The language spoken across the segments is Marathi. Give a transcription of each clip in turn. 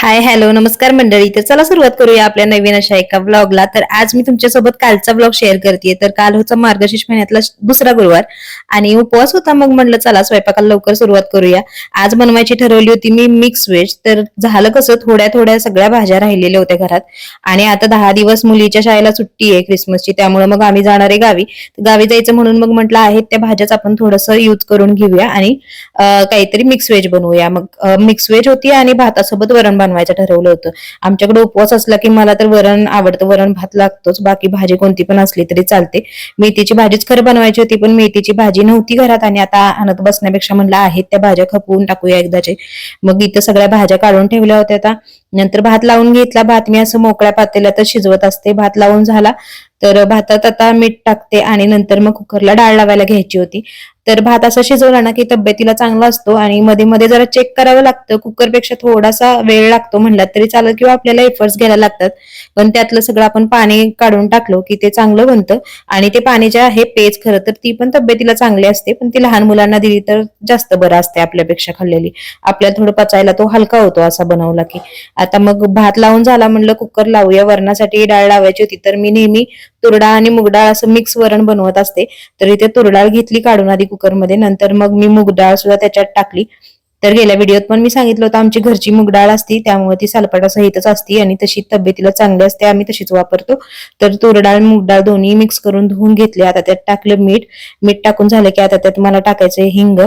हाय हॅलो नमस्कार मंडळी. तर चला सुरुवात करूया आपल्या नवीन अशा एका ब्लॉगला तर आज मी तुमच्यासोबत कालचा ब्लॉग शेअर करते तर काल होता मार्गशीर्ष महिन्यातला दुसरा गुरुवार आणि उपवास होता. मग म्हणलं चला स्वयंपाकाला लवकर सुरुवात करूया. आज बनवायची ठरवली होती मी मिक्स व्हेज तर झालं कसं थोड्या थोड्या सगळ्या भाज्या राहिलेल्या होत्या घरात. आणि आता दहा दिवस मुलीच्या शाळेला सुट्टी आहे क्रिसमसची त्यामुळे मग आम्ही जाणार आहे गावी. गावी जायचं म्हणून मग म्हटलं आहेत त्या भाज्याच आपण थोडंसं यूज करून घेऊया आणि काहीतरी मिक्स व्हेज बनवूया. मग मिक्स व्हेज होती आणि भातासोबत वरण बनवायचं ठरवलं होतं. आमच्याकडे उपवास असला की मला तर वरण आवडतं वरण भात लागतोच. बाकी भाजी कोणती पण असली तरी चालते. मेथीची भाजीच खरं बनवायची होती पण मेथीची भाजी नव्हती घरात आणि आता आणत बसण्यापेक्षा म्हणलं आहेत त्या भाज्या खपवून टाकूया एकदाचे. मग इथं सगळ्या भाज्या काढून ठेवल्या होत्या आता. नंतर भात लावून घेतला. भात मी असं मोकळ्या पातेल्यात शिजवत असते. भात लावून झाला. तर भातात आता मीठ टाकते आणि नंतर मग कुकरला डाळ लावायला घ्यायची होती. तर भात असा शिजवला ना की तब्येतीला चांगला असतो आणि मध्ये मध्ये जरा चेक करावं लागतं. कुकरपेक्षा थोडासा वेळ लागतो म्हणला तरी चालत किंवा आपल्याला एफर्ट्स घ्यायला लागतात. पण त्यातलं सगळं आपण पाणी काढून टाकलो की ते चांगलं बनतं आणि ते पाणी जे आहे पेज खरं तर ती पण तब्येतीला चांगली असते. पण ती लहान मुलांना दिली तर जास्त बरं असते आपल्यापेक्षा खाल्लेली. आपल्याला थोडं पचायला तो हलका होतो असा बनवला की. आता मग भात लावून झाला म्हणलं कुकर लावूया. वरणासाठी डाळ लावायची होती. तर मी नेहमी तुरडाळ आणि मुगडाळ असं मिक्स वरण बनवत असते. तर इथे तुरडाळ घेतली काढून आधी कुकरमध्ये. नंतर मग मी मुगडाळ सुद्धा त्याच्यात टाकली. तर गेल्या व्हिडिओत पण मी सांगितलं होतं आमची घरची मुगडाळ असती त्यामुळे ती सलपाटासहितच असती आणि तशी तब्येतीला चांगली असते आम्ही तशीच वापरतो. तर तुरडाळ मुगडाळ दोन्ही मिक्स करून धुवून घेतले. आता त्यात टाकलं मीठ. मीठ टाकून झालं की आता त्यात मला टाकायचं हिंग.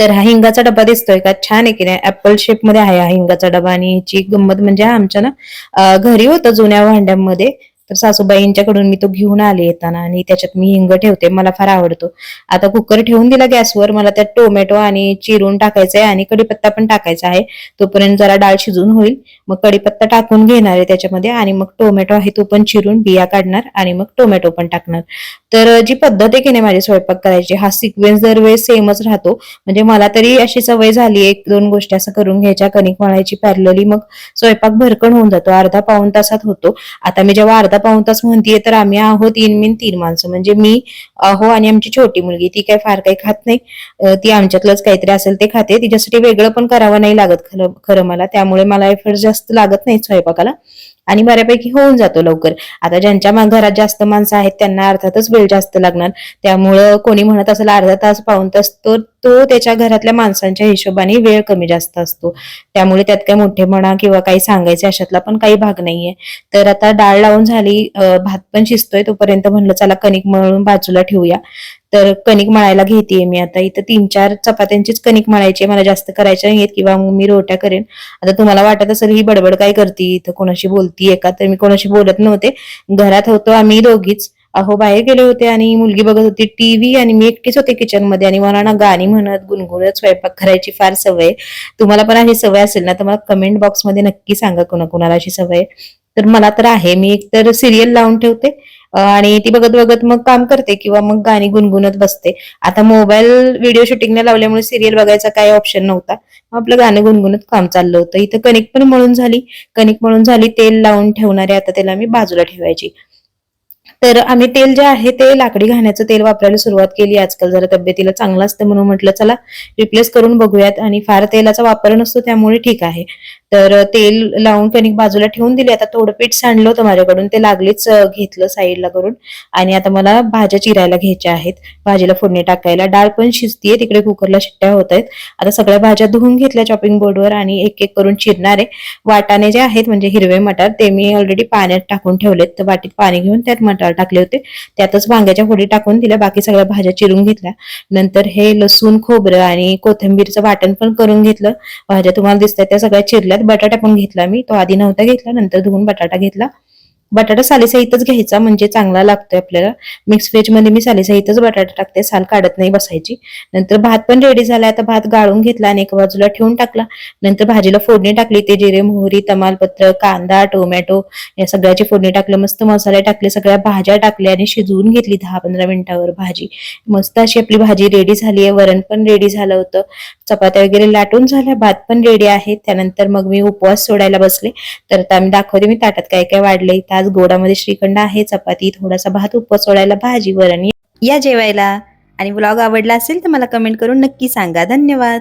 तर हा हिंगाचा डबा दिसतोय का? छान आहे की नाही? ऍपल शेपमध्ये आहे हा हिंगाचा डबा आणि ह्याची गंमत म्हणजे आमच्या ना घरी होतं जुन्या भांड्यांमध्ये. तर सासूबाईंच्याकडून मी तो घेऊन आले येताना आणि त्याच्यात मी हिंग ठेवते मला फार आवडतो. आता कुकर ठेवून दिला गॅसवर मला त्यात टोमॅटो आणि चिरून टाकायचं आहे आणि कडीपत्ता पण टाकायचा आहे. तोपर्यंत जरा डाळ शिजून होईल. मग कडीपत्ता टाकून घेणार आहे त्याच्यामध्ये आणि मग टोमॅटो आहे तो पण चिरून बिया काढणार आणि मग टोमॅटो पण टाकणार. तर जी पद्धत आहे की नाही माझी स्वयंपाक करायची हा सिक्वेन्स दरवेळेस सेमच राहतो. म्हणजे मला तरी अशी सवय झाली एक दोन गोष्टी असं करून घ्यायच्या कणिक मळायची पॅरलली मग स्वयंपाक भरकण होऊन जातो. अर्धा पाऊन तासात होतो. आता मी जेव्हा अर्धा पाऊन तास म्हणतीये तर आम्ही आहोत तीन मिन तीन माणसं. म्हणजे मी अहो आणि आमची छोटी मुलगी ती काय फार काही खात नाही. ती आमच्यातलंच काहीतरी असेल ते खाते. तिच्यासाठी वेगळं पण करावं नाही लागत खरं खरं मला. त्यामुळे मला एफर्ट जास्त लागत नाही स्वयंपाकाला. आणि बऱ्यापैकी होऊन जातो लवकर. आता ज्यांच्या घरात जास्त माणसं आहेत त्यांना अर्थातच वेळ जास्त लागणार. त्यामुळं कोणी म्हणत असेल अर्धा तास पाऊन तास तर तो त्याच्या घरातल्या माणसांच्या हिशोबाने वेळ कमी जास्त असतो. त्यामुळे त्यात काही म्हणा किंवा काही सांगायचे अशातला पण काही भाग नाहीये. तर आता डाळ लावून झाली भात पण शिजतोय तोपर्यंत म्हणलं चला कणिक मळून बाजूला ठेवूया. तर कणिक मळायला घेतेय मी आता. इथं तीन चार चपात्यांचीच कणिक मळायची मला जास्त करायच्या नाहीत किंवा मग मी रोट्या करेन. आता तुम्हाला वाटत असेल ही बडबड काय करते? इथं कोणाशी बोलतीये का? तर मी कोणाशी बोलत नव्हते. घरात होतो आम्ही दोघीच. अहो बाहेर गेले होते आणि मुलगी बघत होती टीव्ही आणि मी एकटीच होते किचनमध्ये आणि मला ना गाणी म्हणत गुणगुणत स्वयंपाक करायची फार सवय तुम्हाला पण अशी सवय असेल ना तर मला कमेंट बॉक्समध्ये नक्की सांगा कोणाकोणाला अशी सवय तर मला तर आहे. मी एक तर सिरियल लावून ठेवते. आणि ती बघत बघत मग काम करते किंवा मग गाणी गुणगुणत बसते. आता मोबाईल व्हिडिओ शूटिंगला लावल्यामुळे सिरियल बघायचा काही ऑप्शन नव्हता. मग आपलं गाणं गुणगुणत काम चाललं होतं. इथं कणिक पण मळून झाली. कणिक मळून झाली तेल लावून ठेवणारे आता त्याला मी बाजूला ठेवायची. तर आम्ही तेल जे आहे ते लाकडी घाण्याचं तेल वापरायला सुरुवात केली. आजकाल जरा तब्येतीला चांगलं असतं म्हणून म्हटलं चला रिप्लेस करून बघूयात. आणि फार तेलाचा वापर नसतो त्यामुळे ठीक आहे. तर तेल लावून कणिक बाजूला ठेवून दिली. आता थोडं पीठ सांडलं होतं माझ्याकडून. ते लागलीच घेतलं साईडला करून. आणि आता मला भाज्या चिरायला घ्यायच्या आहेत. भाजीला फोडणी टाकायला. डाळ पण शिजतीये. तिकडे कुकरला शिट्ट्या होत आहेत. आता सगळ्या भाज्या धुवून घेतल्या चॉपिंग बोर्डवर आणि एक एक करून चिरणार आहे. वाटाणे जे आहेत म्हणजे हिरवे मटार ते मी ऑलरेडी पाण्यात टाकून ठेवलेत. तर वाटीत पाणी घेऊन त्यात मटार टाकले होते. त्यातच वांग्याच्या फोडी टाकून दिल्या. बाकी सगळ्या भाज्या चिरून घेतल्या. नंतर हे लसूण खोबरं आणि कोथिंबीरचं वाटण पण करून घेतलं. भाज्या तुम्हाला दिसतात त्या सगळ्या चिरल्यात. बटाटा पण घेतला मी. तो आधी नव्हता घेतला नंतर धुवून बटाटा घेतला. बटाटा सालीसहितच घ्यायचा म्हणजे चांगला लागतोय आपल्याला. मिक्स व्हेजमध्ये मी सालीसहितच बटाटा टाकते साल काढत नाही बसायची. नंतर भात पण रेडी झाला आता भात गाळून घेतला आणि एका बाजूला ठेवून टाकला. नंतर भाजीला फोडणी टाकली ते जिरे मोहरी तमालपत्र कांदा टोमॅटो या सगळ्याची फोडणी टाकलं मस्त मसाले टाकले सगळ्या भाज्या टाकल्या आणि शिजवून घेतली दहा पंधरा मिनिटावर भाजी. मस्त अशी आपली भाजी रेडी झाली आहे वरण पण रेडी झालं होतं. चपात्या वगैरे लाटून झाल्या भात पण रेडी आहे. त्यानंतर मग मी उपवास सोडायला बसले. तर आता मी दाखवते मी ताटात काय काय वाढले इथं आज गोडामध्ये श्रीखंड आहे चपाती थोडासा भात उपवास सोडायला भाजी वरण. या जेवायला. आणि ब्लॉग आवडला असेल तर मला कमेंट करून नक्की सांगा. धन्यवाद.